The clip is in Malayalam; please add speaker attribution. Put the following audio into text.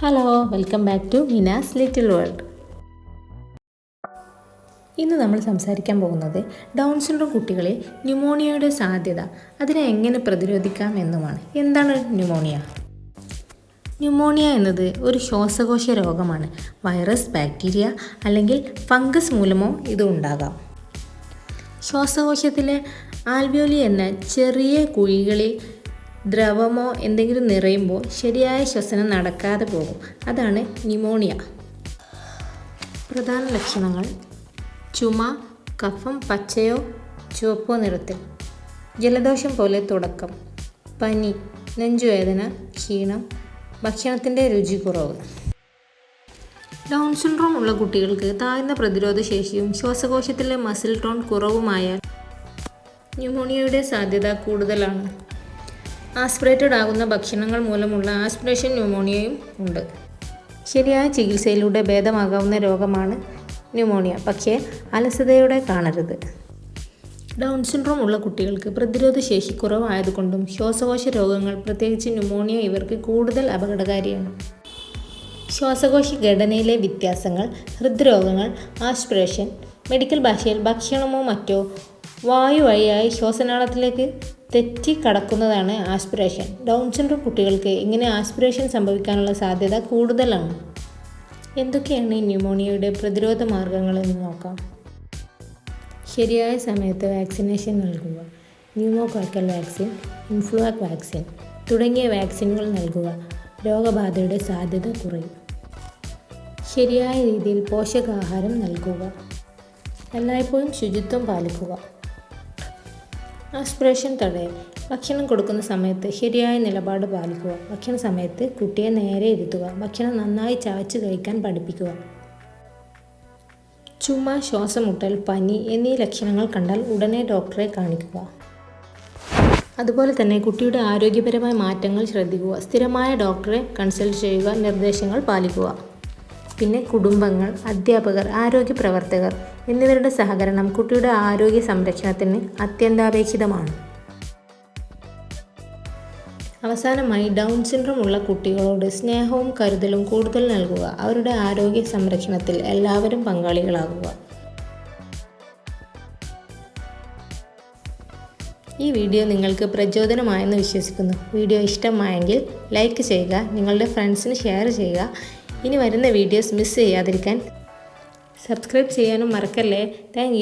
Speaker 1: Hello welcome back to Mina's little world ഇന്ന് നമ്മൾ സംസാരിക്കാൻ പോകുന്നത് ഡൗൺ സിൻഡ്രോം കുട്ടികളിൽ ന്യൂമോണിയയുടെ സാധ്യത അതിനെ എങ്ങനെ പ്രതിരോധിക്കാം എന്നുമാണ്. എന്താണ് ന്യൂമോണിയ? ന്യൂമോണിയ എന്നത് ഒരു ശ്വാസകോശ രോഗമാണ്. വൈറസ് ബാക്ടീരിയ അല്ലെങ്കിൽ ഫംഗസ് മൂലമോ ഇത് ഉണ്ടാകാം. ശ്വാസകോശത്തിലെ ആൽവിയോലി എന്ന ചെറിയ കുഴികളിൽ ദ്രവമോ എന്തെങ്കിലും നിറയുമ്പോൾ ശരിയായ ശ്വസനം നടക്കാതെ പോകും. അതാണ് ന്യൂമോണിയ. പ്രധാന ലക്ഷണങ്ങൾ. ചുമ കഫം പച്ചയോ ചുവപ്പോ നിറത്തിൽ. ജലദോഷം പോലെ തുടക്കം. പനി നെഞ്ചുവേദന ക്ഷീണം ഭക്ഷണത്തിന്റെ രുചി കുറവ് ഡൗൺ സിൻഡ്രോം ഉള്ള കുട്ടികൾക്ക് താഴ്ന്ന പ്രതിരോധ ശേഷിയും ശ്വാസകോശത്തിലെ മസിൽ ടോൺ കുറവുമായാൽ ന്യൂമോണിയയുടെ സാധ്യത കൂടുതലാണ്. ആസ്പിറേറ്റഡ് ആകുന്ന ഭക്ഷണങ്ങൾ മൂലമുള്ള ആസ്പിറേഷൻ ന്യൂമോണിയയും ഉണ്ട്. ശരിയായ ചികിത്സയിലൂടെ ഭേദമാകാവുന്ന രോഗമാണ് ന്യൂമോണിയ. പക്ഷേ അലസതയോടെ കാണരുത്. ഡൗൺ സിൻഡ്രോം ഉള്ള കുട്ടികൾക്ക് പ്രതിരോധ ശേഷി കുറവായതുകൊണ്ടും ശ്വാസകോശ രോഗങ്ങൾ പ്രത്യേകിച്ച് ന്യൂമോണിയ ഇവർക്ക് കൂടുതൽ അപകടകാരിയാണ്. ശ്വാസകോശ ഘടനയിലെ വ്യത്യാസങ്ങൾ ഹൃദ്രോഗങ്ങൾ ആസ്പിറേഷൻ മെഡിക്കൽ ഭാഷയിൽ ഭക്ഷണമോ മറ്റോ വായു വഴിയായി ശ്വാസനാളത്തിലേക്ക് തെറ്റി കടക്കുന്നതാണ് ആസ്പിറേഷൻ. ഡൗൺ സിൻഡ്രോം കുട്ടികൾക്ക് ഇങ്ങനെ ആസ്പിറേഷൻ സംഭവിക്കാനുള്ള സാധ്യത കൂടുതലാണ്. എന്തൊക്കെയാണ് ഈ ന്യൂമോണിയയുടെ പ്രതിരോധ മാർഗങ്ങളെന്ന് നോക്കാം. ശരിയായ സമയത്ത് വാക്സിനേഷൻ നൽകുക. ന്യൂമോകോക്കൽ വാക്സിൻ ഇൻഫ്ലുവാക് വാക്സിൻ തുടങ്ങിയ വാക്സിനുകൾ നൽകുക. രോഗബാധയുടെ സാധ്യത കുറയും. ശരിയായ രീതിയിൽ പോഷകാഹാരം നൽകുക. എല്ലായ്പ്പോഴും ശുചിത്വം പാലിക്കുക. ആസ്പിറേഷൻ തടയൽ ഭക്ഷണം കൊടുക്കുന്ന സമയത്ത് ശരിയായ നിലപാട് പാലിക്കുക. ഭക്ഷണ സമയത്ത് കുട്ടിയെ നേരെ ഇരുത്തുക. ഭക്ഷണം നന്നായി ചവച്ച് കഴിക്കാൻ പഠിപ്പിക്കുക. ചുമ ശ്വാസമുട്ടൽ പനി എന്നീ ലക്ഷണങ്ങൾ കണ്ടാൽ ഉടനെ ഡോക്ടറെ കാണിക്കുക. അതുപോലെ തന്നെ കുട്ടിയുടെ ആരോഗ്യപരമായ മാറ്റങ്ങൾ ശ്രദ്ധിക്കുക. സ്ഥിരമായ ഡോക്ടറെ കൺസൾട്ട് ചെയ്യുക. നിർദ്ദേശങ്ങൾ പാലിക്കുക. പിന്നെ കുടുംബങ്ങൾ അധ്യാപകർ ആരോഗ്യ പ്രവർത്തകർ എന്നിവരുടെ സഹകരണം കുട്ടിയുടെ ആരോഗ്യ സംരക്ഷണത്തിന് അത്യന്താപേക്ഷിതമാണ്. അവസാനമായി ഡൗൺ സിൻഡ്രോം ഉള്ള കുട്ടികളോട് സ്നേഹവും കരുതലും കൂടുതൽ നൽകുക. അവരുടെ ആരോഗ്യ സംരക്ഷണത്തിൽ എല്ലാവരും പങ്കാളികളാകുക. ഈ വീഡിയോ നിങ്ങൾക്ക് പ്രചോദനമായെന്ന് വിശ്വസിക്കുന്നു. വീഡിയോ ഇഷ്ടമായെങ്കിൽ ലൈക്ക് ചെയ്യുക നിങ്ങളുടെ ഫ്രണ്ട്സിന് ഷെയർ ചെയ്യുക ഇനി വരുന്ന വീഡിയോസ് മിസ് ചെയ്യാതിരിക്കാൻ സബ്സ്ക്രൈബ് ചെയ്യാനും മറക്കല്ലേ? താങ്ക്